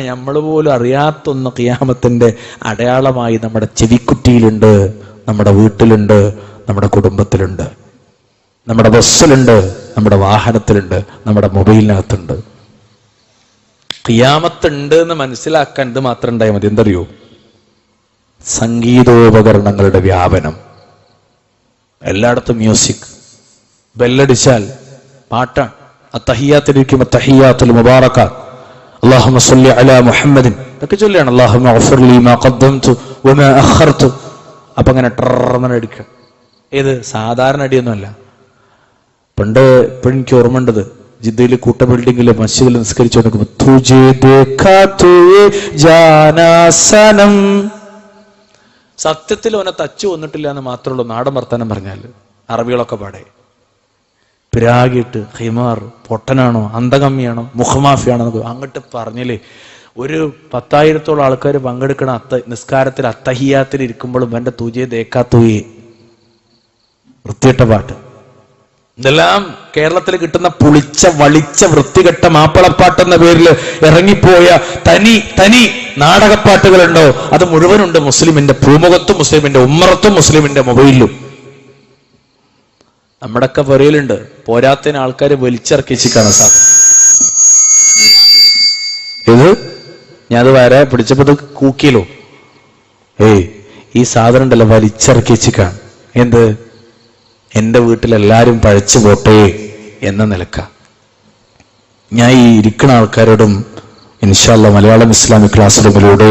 നമ്മൾ പോലും അറിയാത്തൊന്ന് കിയാമത്തിന്റെ അടയാളമായി നമ്മുടെ ചെവിക്കുറ്റിയിലുണ്ട് നമ്മുടെ വീട്ടിലുണ്ട് നമ്മുടെ കുടുംബത്തിലുണ്ട്. നമ്മുടെ ബസ്സിലുണ്ട് നമ്മുടെ വാഹനത്തിലുണ്ട് നമ്മുടെ മൊബൈലിനകത്തുണ്ട്. കിയാമത്തുണ്ട് എന്ന് മനസ്സിലാക്കാൻ ഇത് മാത്രം ഉണ്ടായാൽ മതി. എന്തറിയോ? സംഗീതോപകരണങ്ങളുടെ വ്യാപനം. എല്ലായിടത്തും മ്യൂസിക്. ബെല്ലടിച്ചാൽ പാട്ടാണ്. അത്തഹിയാത്തിലിരിക്കും തഹിയാത്തിൽ മുബാറക്കാത്ത് اللهم صل على محمد ഇതൊക്കെ ചൊല്ലിയാണ് اللهم اغفر لي ما قدمت وما اخرت അപ്പൊ അങ്ങനെ ട്രർമന അടിക്കുക ഏത് സാധാരണ അടിയൊന്നുമല്ല പണ്ട് ഇപ്പോഴും എനിക്ക് ഓർമ്മണ്ടത് ജിദ്ദയിൽ കൂട്ട ബിൽഡിംഗില് മസ്ജിദിൽ നിസ്കരിച്ചുകൊണ്ടിരിക്കുമ്പോ തുജേ ദേഖാ തുയേ ജാനാസനം സത്യത്തിൽ അവനെ തച്ചു വന്നിട്ടില്ല എന്ന് മാത്രമുള്ളൂ നാടൻ വർത്താനം പറഞ്ഞാൽ അറബികളൊക്കെ പാടെ പിരാഗിട്ട് ഹിമാർ പൊട്ടനാണോ അന്തകമ്മിയാണോ മുഖമാഫിയാണോ എന്നൊക്കെ അങ്ങോട്ട് പറഞ്ഞില്ലേ? ഒരു പത്തായിരത്തോളം ആൾക്കാർ പങ്കെടുക്കണ അത്ത നിസ്കാരത്തിൽ അത്തഹിയാത്തിൽ ഇരിക്കുമ്പോഴും എന്റെ തൂജയെ തേക്കാത്തൂയെ വൃത്തിയിട്ട പാട്ട്. ഇതെല്ലാം കേരളത്തിൽ കിട്ടുന്ന പുളിച്ച വളിച്ച വൃത്തികെട്ട മാപ്പിളപ്പാട്ട് എന്ന പേരിൽ ഇറങ്ങിപ്പോയ തനി തനി നാടകപ്പാട്ടുകളുണ്ടോ? അത് മുഴുവനുണ്ട് മുസ്ലിമിന്റെ ഭൂമുഖത്തും മുസ്ലിമിന്റെ ഉമ്മറത്തും മുസ്ലിമിന്റെ മൊബൈലിലും. നമ്മുടെയൊക്കെ പുരയിലുണ്ട് പോരാത്തതിന് ആൾക്കാർ വലിച്ചിറക്കിച്ചിക്കാണ് സാധനം ഇത് ഞാനത് വരെ പിടിച്ചപ്പോ ഇത് കൂക്കിയല്ലോ. ഏയ് ഈ സാധനം ഉണ്ടല്ലോ വലിച്ചിറക്കിച്ചിക്കാണ് എന്ത്? എന്റെ വീട്ടിലെല്ലാരും പഴച്ചു പോട്ടെ എന്ന നിലക്ക. ഞാൻ ഈ ഇരിക്കുന്ന ആൾക്കാരോടും ഇൻഷാല്ല മലയാളം ഇസ്ലാമിക് ക്ലാസ് റൂമിലൂടെ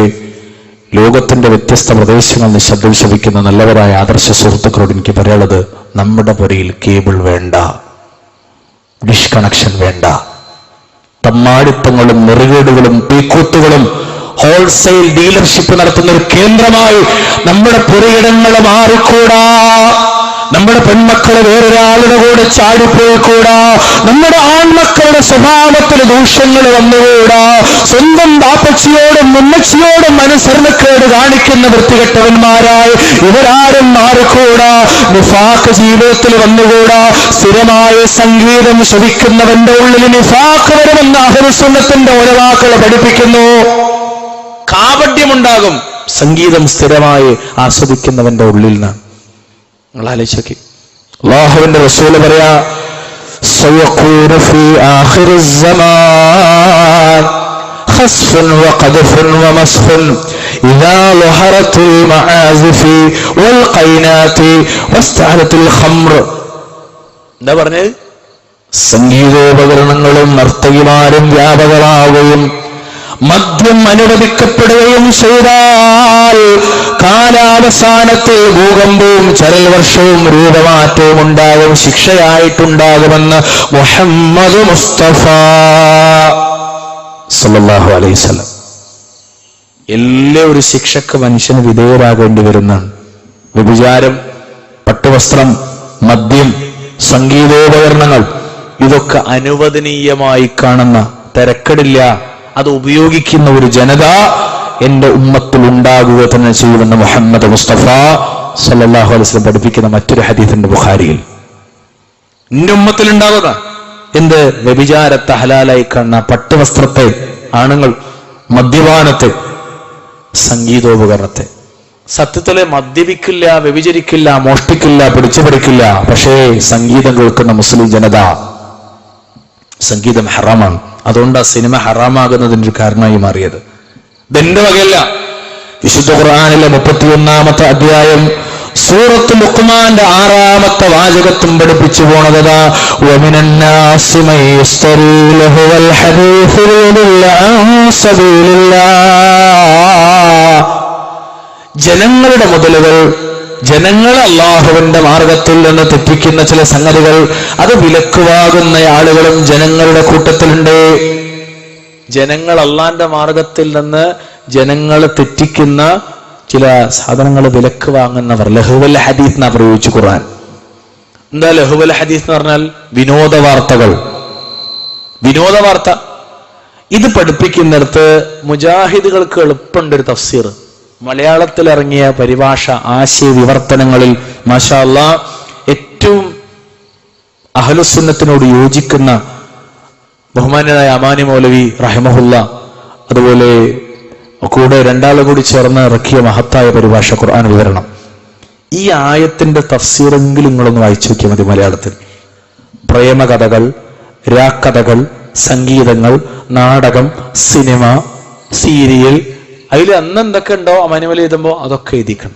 ലോകത്തിന്റെ വ്യത്യസ്ത പ്രദേശങ്ങളിൽ നിശബ്ദം ശപിക്കുന്ന നല്ലവരായ ആദർശ സുഹൃത്തുക്കളോട് എനിക്ക് പറയാനുള്ളത് നമ്മുടെ പുരയിൽ കേബിൾ വേണ്ട. ഡിഷ് കണക്ഷൻ വേണ്ട. തമ്മാടിത്തങ്ങളും നെറുകേടുകളും പീക്കൂത്തുകളും ഹോൾസെയിൽ ഡീലർഷിപ്പ് നടത്തുന്ന ഒരു കേന്ദ്രമായി നമ്മുടെ പുരയിടങ്ങൾ മാറിക്കൂടാ. നമ്മുടെ പെൺമക്കൾ വേറൊരാളുടെ കൂടെ ചാടിപ്പോയിക്കൂടാ. നമ്മുടെ ആൺമക്കളുടെ സ്വഭാവത്തിൽ ദൂഷ്യങ്ങൾ വന്നുകൂടാ. സ്വന്തം ബാപ്പച്ചിയോടും മുമ്മച്ചിയോടും മനസ്സറിനക്കേട് കാണിക്കുന്ന വൃത്തികെട്ടവന്മാരായി ഇവരാരും മാറിക്കൂടാ. നിഫാക്ക് ജീവിതത്തിൽ വന്നുകൂടാ. സ്ഥിരമായ സംഗീതം ശ്രവിക്കുന്നവന്റെ ഉള്ളിൽ നിഫാക്ക് വരുമെന്ന് അഹരുസുന്നത്തിന്റെ ഒലവാക്കളെ പഠിപ്പിക്കുന്നു. കാപട്യമുണ്ടാകും. സംഗീതം സ്ഥിരമായി ആസ്വദിക്കുന്നവന്റെ ഉള്ളിൽ നിന്ന് നിങ്ങൾ ആലോചിച്ചോക്കി അള്ളാഹുവിന്റെ റസൂല് പറയാ سيكون في آخر الزمان خسف وقذف ومسخ إذا ظهرت المعازف والقينات واستعلت الخمر എന്താ പറഞ്ഞത് സംഗീതോപകരണങ്ങളും നർത്തകിമാരും വ്യാപകമാവുകയും മദ്യം അനുവദിക്കപ്പെടുകയും ചെയ്താൽ കാലാവസാനത്തിൽ ഭൂകമ്പവും ചരൽ വർഷവും രൂപമാറ്റവും ഉണ്ടാകും ശിക്ഷയായിട്ടുണ്ടാകുമെന്ന് മുഹമ്മദ് മുസ്തഫ സല്ലല്ലാഹു അലൈഹി വസല്ലം. എല്ലാ ഒരു ശിക്ഷക്ക് മനുഷ്യന് വിധേയരാകേണ്ടി വരുന്നതാണ്. വ്യഭിചാരം പട്ടുവസ്ത്രം മദ്യം സംഗീതോപകരണങ്ങൾ ഇതൊക്കെ അനുവദനീയമായി കാണുന്ന തിരക്കടില്ല. അത് ഉപയോഗിക്കുന്ന ഒരു ജനത എന്റെ ഉമ്മത്തിൽ ഉണ്ടാകുക തന്നെ ചെയ്യുമെന്ന് മുഹമ്മദ് മുസ്തഫ സല്ലല്ലാഹു അലൈസ് പഠിപ്പിക്കുന്ന മറ്റൊരു ഹദീഫിന്റെ ബുഖാരിയിൽ. എന്റെ ഉമ്മത്തിൽ ഉണ്ടാവുക എന്ത്? വ്യഭിചാരത്തെ ഹലാലായി കാണുന്ന പട്ടുവസ്ത്രത്തെ ആണുങ്ങൾ മദ്യപാനത്തെ സംഗീതോപകരണത്തെ. സത്യത്തിലെ മദ്യപിക്കില്ല വ്യഭിചരിക്കില്ല മോഷ്ടിക്കില്ല പിടിച്ചുപടിക്കില്ല പക്ഷേ സംഗീതം കേൾക്കുന്ന മുസ്ലിം ജനത സംഗീതം ഹറാമാണ്. അതുകൊണ്ട് ആ സിനിമ ഹറാമാകുന്നതിന്റെ ഒരു കാരണമായി മാറിയത്. ഇതെന്റെ വകയല്ല. വിശുദ്ധ ഖുർആാനിലെ മുപ്പത്തി ഒന്നാമത്തെ അധ്യായം സൂറത്ത് മുക്കുമാന്റെ ആറാമത്തെ വാചകത്തും പഠിപ്പിച്ചു പോണതാ ജനങ്ങളുടെ മുതലുകൾ ജനങ്ങൾ അള്ളാഹുവിന്റെ മാർഗത്തിൽ നിന്ന് തെറ്റിക്കുന്ന ചില സംഗതികൾ അത് വിലക്കുവാകുന്ന ആളുകളും ജനങ്ങളുടെ കൂട്ടത്തിലുണ്ട്. ജനങ്ങൾ അള്ളാന്റെ മാർഗത്തിൽ നിന്ന് ജനങ്ങൾ തെറ്റിക്കുന്ന ചില സാധനങ്ങൾ വിലക്ക് വാങ്ങുന്നവർ ലഹുവൽ ഹദീസ് എന്നാ പ്രയോഗിച്ചു ഖുർആൻ. എന്താ ലഹുവൽ ഹദീസ് എന്ന് പറഞ്ഞാൽ വിനോദ വാർത്തകൾ. വിനോദ വാർത്ത. ഇത് പഠിപ്പിക്കുന്നിടത്ത് മുജാഹിദുകൾക്ക് എളുപ്പമുണ്ട് ഒരു തഫ്സീർ. മലയാളത്തിൽ ഇറങ്ങിയ പരിഭാഷ ആശയ വിവർത്തനങ്ങളിൽ മാഷാ ഏറ്റവും അഹലുസുന്നത്തിനോട് യോജിക്കുന്ന ബഹുമാന്യനായ അമാനി മൗലവി റഹമഹുല്ല അതുപോലെ കൂടെ രണ്ടാളും കൂടി ചേർന്ന് ഇറക്കിയ മഹത്തായ പരിഭാഷ ഖുർആൻ വിവരണം. ഈ ആയത്തിന്റെ തഫ്സീറെങ്കിലും നിങ്ങളൊന്ന് വായിച്ചു നോക്കിയാൽ മതി മലയാളത്തിൽ. പ്രേമകഥകൾ രാക്കഥകൾ സംഗീതങ്ങൾ നാടകം സിനിമ സീരിയൽ അതിൽ അന്ന് എന്തൊക്കെ ഉണ്ടോ അമാനുവൽ എഴുതുമ്പോ അതൊക്കെ എഴുതിക്കണം.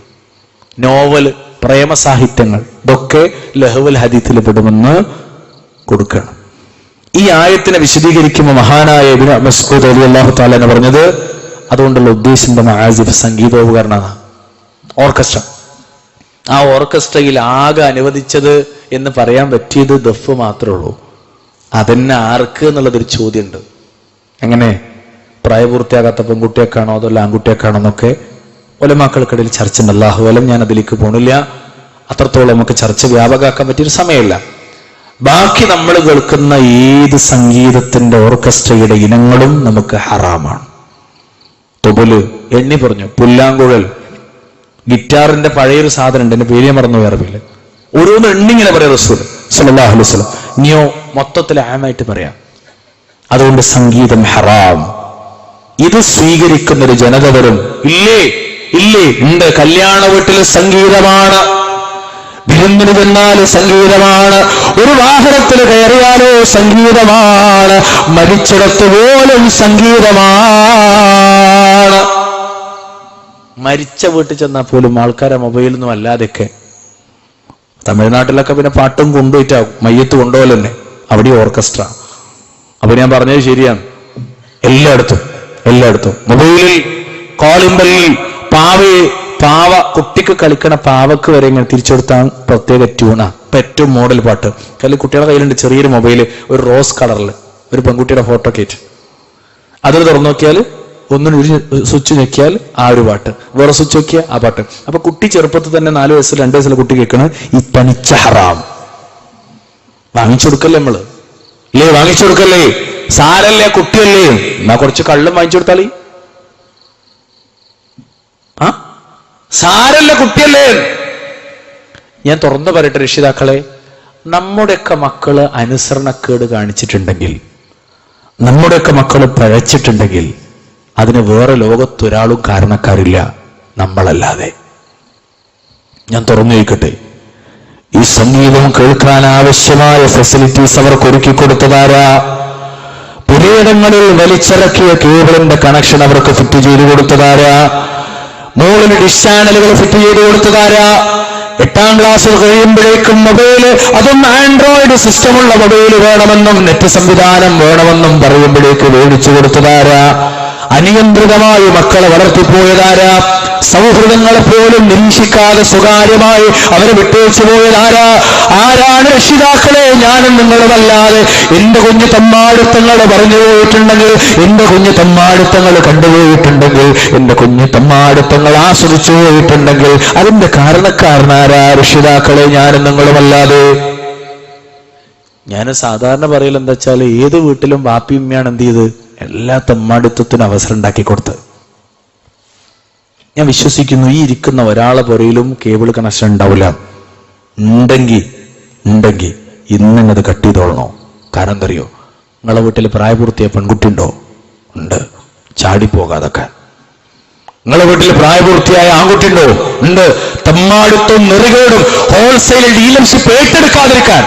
നോവൽ പ്രേമസാഹിത്യങ്ങൾ ഇതൊക്കെ ലഹുവൽ ഹദീത്തിൽ പെടുമെന്ന് കൊടുക്കണം. ഈ ആയത്തിനെ വിശദീകരിക്കുമ്പോൾ മഹാനായ മസ്കൂദ് അലി അള്ളാഹു താലെ പറഞ്ഞത് അതുകൊണ്ടുള്ള ഉദ്ദേശം ആസിഫ് സംഗീതോപകരണമാണ്. ഓർക്കസ്ട്ര. ആ ഓർക്കസ്ട്രയിൽ ആകെ അനുവദിച്ചത് എന്ന് പറയാൻ പറ്റിയത് ദഫ് മാത്രമേ ഉള്ളൂ. അതെന്നെ ആർക്ക് എന്നുള്ളതൊരു ചോദ്യമുണ്ട്. എങ്ങനെ? പ്രായപൂർത്തിയാകാത്ത പെൺകുട്ടിയൊക്കെയാണോ അതല്ല ആൺകുട്ടിയൊക്കെയാണോ എന്നൊക്കെ ഒലമാക്കൾക്കിടയിൽ ചർച്ച ഉണ്ട് അല്ലാഹുവലം ഞാൻ അതിലേക്ക് പോണില്ല. അത്രത്തോളം നമുക്ക് ചർച്ച വ്യാപകമാക്കാൻ പറ്റിയൊരു സമയമില്ല. ബാക്കി നമ്മൾ കേൾക്കുന്ന ഏത് സംഗീതത്തിന്റെ ഓർക്കസ്ട്രയുടെ ഇനങ്ങളും നമുക്ക് ഹറാമാണ്. തൊബുൽ എണ്ണി പറഞ്ഞു. പുല്ലാങ്കുഴൽ. ഗിറ്റാറിന്റെ പഴയൊരു സാധനം ഉണ്ട് എന്റെ പേര് മറന്നു മറന്നു പേര് ഓരോന്ന് എണ്ണിങ്ങനെ പറയാം റസൂൽ സല്ലല്ലാഹു അലൈഹി വസല്ലം. നീയോ മൊത്തത്തിൽ ആമായിട്ട് പറയാം. അതുകൊണ്ട് സംഗീതം ഹറാം. ഇത് സ്വീകരിക്കുന്ന ഒരു ജനത വരും. ഇല്ലേ? ഇല്ലേ? ഉണ്ട്. കല്യാണ വീട്ടിൽ സംഗീതമാണ്. വിരുന്നിന് ചെന്നാൽ സംഗീതമാണ്. ഒരു വാഹനത്തിൽ കയറിയാലോ സംഗീതമാണ്. മരിച്ചിടത്ത് പോലും സംഗീതമാണ്. മരിച്ച വീട്ടിൽ ചെന്നാൽ പോലും ആൾക്കാരെ മൊബൈലൊന്നും അല്ലാതെയൊക്കെ. തമിഴ്നാട്ടിലൊക്കെ പിന്നെ പാട്ടും കൊണ്ടുപോയിട്ടാവും. മയ്യത്ത് കൊണ്ടുപോലെ തന്നെ അവിടെ ഓർക്കസ്ട്ര അപ്പൊ ഞാൻ പറഞ്ഞത് ശരിയാണ്. എല്ലായിടത്തും. എല്ലായിടത്തും. മൊബൈലിൽ കോളിമ്പലിൽ പാവയെ പാവ കുട്ടിക്ക് കളിക്കണ പാവക്ക് വരെ ഇങ്ങനെ തിരിച്ചെടുത്താൽ പ്രത്യേക ട്യൂണ ഇപ്പൊ മോഡൽ പാട്ട്. കല്ല് കുട്ടികളുടെ കയ്യിലുണ്ട് ചെറിയൊരു മൊബൈൽ ഒരു റോസ് കളറിൽ ഒരു പെൺകുട്ടിയുടെ ഫോട്ടോ കേറ്റ് അതിൽ തുറന്നു നോക്കിയാൽ ഒന്നിനു സ്വിച്ച് ഞെക്കിയാൽ ആ ഒരു പാട്ട്. വേറെ സ്വിച്ച് നോക്കിയാൽ ആ പാട്ട്. അപ്പൊ കുട്ടി ചെറുപ്പത്തിൽ തന്നെ നാല് വയസ്സിൽ രണ്ട് വയസ്സിലെ കുട്ടി കേൾക്കണ ഈ തനിച്ച ഹറാം. വാങ്ങിച്ചു കൊടുക്കല്ലേ നമ്മൾ? ഇല്ലേ വാങ്ങിച്ചു കൊടുക്കല്ലേ? സാരല്ലേ കുട്ടിയല്ലേ. എന്നാ കുറച്ച് കള്ളും വാങ്ങിച്ചു കൊടുത്താലേ ആ? സാരല്ല കുട്ടിയല്ലേ. ഞാൻ തുറന്നു പറയട്ടെ രക്ഷിതാക്കളെ നമ്മുടെയൊക്കെ മക്കൾ അനുസരണക്കേട് കാണിച്ചിട്ടുണ്ടെങ്കിൽ നമ്മുടെയൊക്കെ മക്കൾ പഴച്ചിട്ടുണ്ടെങ്കിൽ അതിന് വേറെ ലോകത്തൊരാളും കാരണക്കാരില്ല നമ്മളല്ലാതെ. ഞാൻ തുറന്നു ചോദിക്കട്ടെ ഈ സംഗീതം കേൾക്കാൻ ആവശ്യമായ ഫെസിലിറ്റീസ് അവർക്ക് ഒരുക്കി കൊടുത്തതാരാ? പുരയിടങ്ങളിൽ വലിച്ചിറക്കിയ കേബിളിന്റെ കണക്ഷൻ അവർക്ക് ഫിറ്റ് ചെയ്തു കൊടുത്തതാരാ മുകളിൽ ഡിഷ് ചാനലുകൾ ഫിറ്റ് ചെയ്ത് കൊടുത്തതാരാ എട്ടാം ക്ലാസ് കഴിയുമ്പോഴേക്കും മൊബൈൽ അതും ആൻഡ്രോയിഡ് സിസ്റ്റമുള്ള മൊബൈൽ വേണമെന്നും നെറ്റ് സംവിധാനം വേണമെന്നും പറയുമ്പോഴേക്ക് മേടിച്ചു കൊടുത്തതാരാ അനിയന്ത്രിതമായി മക്കളെ വളർത്തിപ്പോയതാരാ? സൗഹൃദങ്ങളെ പോലും നിരീക്ഷിക്കാതെ സ്വകാര്യമായി അവരെ വിട്ടുവെച്ചു പോയതാരാ? ആരാണ് രക്ഷിതാക്കളെ? ഞാനും നിങ്ങളുമല്ലാതെ എന്റെ കുഞ്ഞു തമ്മാടുത്തങ്ങൾ പറഞ്ഞു പോയിട്ടുണ്ടെങ്കിൽ എന്റെ കുഞ്ഞു തമ്മാടുത്തങ്ങൾ കണ്ടുപോയിട്ടുണ്ടെങ്കിൽ എന്റെ കുഞ്ഞു തമ്മാടുത്തങ്ങൾ ആസ്വദിച്ചു പോയിട്ടുണ്ടെങ്കിൽ അതിന്റെ കാരണക്കാരനാരാ രക്ഷിതാക്കളെ? ഞാനും നിങ്ങളുമല്ലാതെ. ഞാൻ സാധാരണ പറയൽ എന്താ വെച്ചാൽ ഏത് വീട്ടിലും വാപ്പിയമ്മയാണ് എന്ത് ചെയ്ത്? എല്ലാ തമ്മാടിത്വത്തിനും അവസരം ഉണ്ടാക്കി കൊടുത്ത്. ഞാൻ വിശ്വസിക്കുന്നു ഈ ഇരിക്കുന്ന ഒരാളെ പുറയിലും കേബിൾ കണക്ഷൻ ഉണ്ടാവില്ല. ഉണ്ടെങ്കിൽ ഉണ്ടെങ്കിൽ ഇന്നിങ്ങത് കട്ട് ചെയ്തോളണോ? കാരണം എന്തറിയോ? നിങ്ങളെ വീട്ടിൽ പ്രായപൂർത്തിയായ പെൺകുട്ടി ഉണ്ടോ. ഉണ്ട് ചാടിപ്പോകാതൊക്കെ. നിങ്ങളെ വീട്ടിൽ പ്രായപൂർത്തിയായ ആൺകുട്ടി ഉണ്ടോ. ഉണ്ട് തമ്മാടുത്തും നെറുകേടും ഹോൾസെയിൽ ഡീലർഷിപ്പ് ഏറ്റെടുക്കാതിരിക്കാൻ.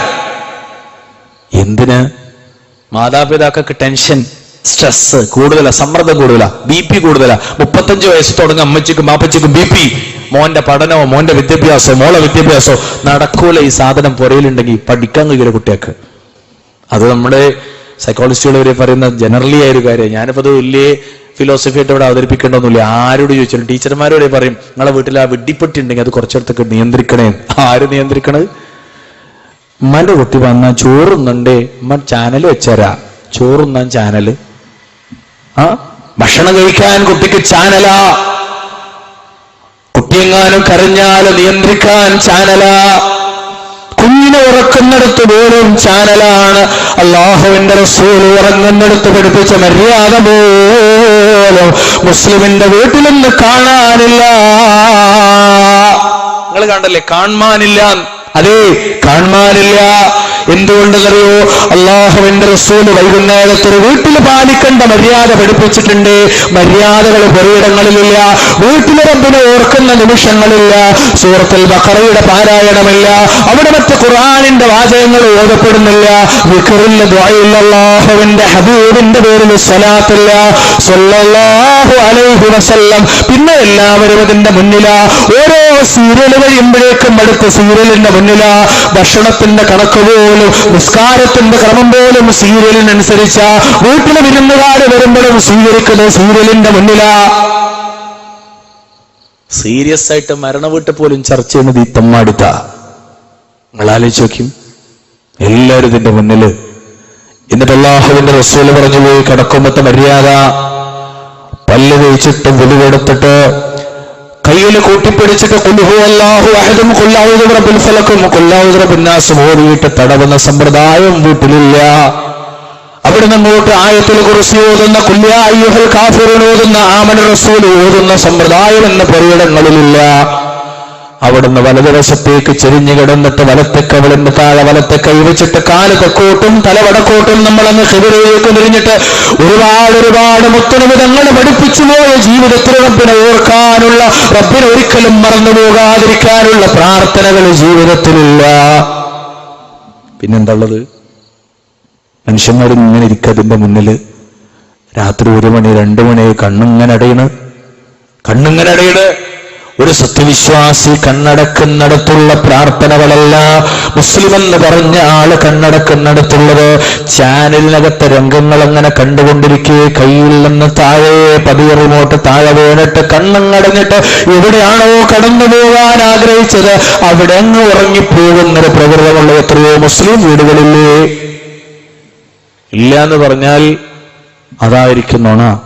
എന്തിന്? മാതാപിതാക്കൾക്ക് ടെൻഷൻ. സ്ട്രെസ് കൂടുതലാ സമ്മർദ്ദം കൂടുതലാ ബി പി കൂടുതലാ. മുപ്പത്തഞ്ച് വയസ്സ് തുടങ്ങും അമ്മച്ചിക്കും മാപ്പച്ചിക്കും ബി പി മോന്റെ പഠനമോ മോന്റെ വിദ്യാഭ്യാസമോ മോളെ വിദ്യാഭ്യാസമോ നടക്കൂല ഈ സാധനം പുറയിലുണ്ടെങ്കിൽ പഠിക്കാൻ കഴിയില്ല കുട്ടികൾക്ക്. അത് നമ്മുടെ സൈക്കോളജിസ്റ്റുകൾ പറയുന്ന ജനറലി ആയ ഒരു കാര്യം. ഞാനിപ്പോ അത് വലിയ ഫിലോസഫി ആയിട്ട് ഇവിടെ അവതരിപ്പിക്കേണ്ടതൊന്നുമില്ല. ആരോട് ചോദിച്ചാലും ടീച്ചർമാരോട് പറയും നിങ്ങളെ വീട്ടിൽ ആ വെടിപ്പെട്ടി ഉണ്ടെങ്കിൽ അത് കുറച്ചിടത്തൊക്കെ നിയന്ത്രിക്കണേ. ആര് നിയന്ത്രിക്കണത്? ഉമ്മാന്റെ കുട്ടി വന്ന ചോറുന്നുണ്ടേ ചാനൽ വെച്ചരാ. ചോറുന്നാൻ ചാനൽ ആ ഭക്ഷണം കഴിക്കാൻ കുട്ടിക്ക് ചാനല. കുട്ടിയെങ്ങാനും കരഞ്ഞാൽ നിയന്ത്രിക്കാൻ ചാനല. കുഞ്ഞിനെ ഉറക്കുന്നിടത്ത് പോലും ചാനലാണ്. അള്ളാഹുവിന്റെ റസൂൽ ഉറങ്ങുന്നിടത്ത് പഠിപ്പിച്ച മര്യാദ പോലും മുസ്ലിമിന്റെ വീട്ടിലൊന്ന് കാണാനില്ല. നിങ്ങൾ കണ്ടല്ലേ? കാണാനില്ല അതെ കാണാനില്ല എന്തുകൊണ്ടെന്നറിയോ? അള്ളാഹുവിന്റെ റസൂൽ വൈകുന്നേരത്തിൽ വീട്ടിൽ പാലിക്കേണ്ട മര്യാദ പഠിപ്പിച്ചിട്ടുണ്ട്. മര്യാദകൾ പുരയിടങ്ങളിലില്ല വീട്ടിലെ റബ്ബിനെ ഓർക്കുന്ന നിമിഷങ്ങളില്ല. സൂറത്തിൽ ബക്കറയുടെ പാരായണമില്ല. അവിടെ മറ്റ് ഖുർആാനിന്റെ വാചകങ്ങൾ ഓതപ്പെടുന്നില്ല. ദ്വായില്ല അള്ളാഹുവിന്റെ ഹബീബിന്റെ പേരിൽ സ്വലാത്തില്ല. സ്വല്ലല്ലാഹു അലൈഹി വസല്ലം. പിന്നെ എല്ലാവരും അതിന്റെ മുന്നില. ഓരോ സീരിയൽ കഴിയുമ്പോഴേക്കും അടുത്ത സീരിയലിന്റെ മുന്നില. ഭക്ഷണത്തിന്റെ കണക്ക് പോലും നിസ്കാരത്തിന്റെ ക്രമം പോലും സീരിയലിനനുസരിച്ച വീട്ടിലെ വിരുന്നുകാർ വരുമ്പോഴും സ്വീകരിക്കുന്നത് സീരിയലിന്റെ മുന്നിലാ. സീരിയസ് ആയിട്ട് മരണ വീട്ട് പോലും ചർച്ച ചെയ്യുന്നത് ഈ തമ്മാടുത്ത. നിങ്ങൾ ആലോചിച്ച് നോക്കും എല്ലാവരും ഇതിന്റെ മുന്നിൽ എന്നിട്ട് അള്ളാഹുവിന്റെ റസൂൽ പറഞ്ഞു പോയി കിടക്കുമ്പത്തെ മര്യാദ. പല്ല് തേച്ചിട്ട് വിളി കൊടുത്തിട്ട് കയ്യിൽ കൂട്ടിപ്പിടിച്ചിട്ട് കൊല്ലുഹു അല്ലാഹു അഹദും കൊല്ലാവുന്ന റബ്ബുൽ ഫലക്കും കൊല്ലാവുന്ന റബ്ബിന്നാസും ഓതിയിട്ട് തടവുന്ന സമ്പ്രദായം വീട്ടിലില്ല. അവിടെ അങ്ങോട്ട് ആയത്തിൽ കുറിച്ച് ഓതുന്ന കുല്യായ്യുഹൽ കാഫിറിൻ ഓതുന്ന ആമന റസൂൽ ഓതുന്ന സമ്പ്രദായം എന്ന പരിയിടങ്ങളിലില്ല അവിടുന്ന് വലതുവശത്തേക്ക് ചെരിഞ്ഞു കിടന്നിട്ട് വലത്തെ കവിളിന്റെ താഴെ വലത്തെ കൈവച്ചിട്ട് കാൽ തെക്കോട്ടും തലവടക്കോട്ടും നമ്മളങ്ങ് ഹെതിരയിലേക്ക് തിരിഞ്ഞിട്ട് ഒരുപാട് ഒരുപാട് മുത്തനുവിധങ്ങൾ പഠിപ്പിച്ചു പോയ ജീവിതത്തിൽ റബ്ബിനെ ഓർക്കാനുള്ള റബ്ബിനെ ഒരിക്കലും മറന്നു പോകാതിരിക്കാനുള്ള പ്രാർത്ഥനകൾ ജീവിതത്തിലില്ല. പിന്നെന്തുള്ളത്? മനുഷ്യന്മാർ ഇങ്ങനെ ഇരിക്കതിന്റെ മുന്നിൽ രാത്രി ഒരു മണി രണ്ടു മണി കണ്ണിങ്ങനെ അടയണ്. കണ്ണിങ്ങനെ അടയണ്. ഒരു സത്യവിശ്വാസി കണ്ണടക്കുന്നിടത്തുള്ള പ്രാർത്ഥനകളല്ല. മുസ്ലിം എന്ന് പറഞ്ഞ ആൾ കണ്ണടക്കുന്നിടത്തുള്ളത് ചാനലിനകത്തെ രംഗങ്ങൾ അങ്ങനെ കണ്ടുകൊണ്ടിരിക്കെ? കയ്യിൽ നിന്ന് താഴെ പതിയ റിമോട്ട് താഴെ വീണിട്ട് കണ്ണങ്ങടഞ്ഞിട്ട് എവിടെയാണോ കടന്നു പോകാൻ ആഗ്രഹിച്ചത്? അവിടെ അങ്ങ് ഉറങ്ങിപ്പോകുന്നൊരു പ്രകൃതമുള്ള എത്രയോ മുസ്ലിം വീടുകളില്ലേ? ഇല്ല എന്ന് പറഞ്ഞാൽ അതായിരിക്കുന്നോണ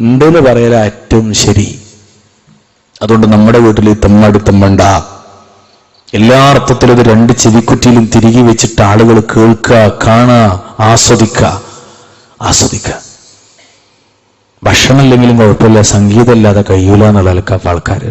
ഉണ്ടെന്ന് പറയല ഏറ്റവും ശരി. അതുകൊണ്ട് നമ്മുടെ വീട്ടിൽ ഈ തെമ്മടുത്തമ്മണ്ട എല്ലാ അർത്ഥത്തിലും ഇത് രണ്ട് ചെവിക്കുറ്റിയിലും തിരികെ വെച്ചിട്ട് ആളുകൾ കേൾക്കുക കാണുക ആസ്വദിക്കുക. ആസ്വദിക്കുക. ഭക്ഷണം ഇല്ലെങ്കിലും കുഴപ്പമില്ല സംഗീതമില്ലാതെ കഴിയൂല എന്നുള്ള ആൾക്കാർ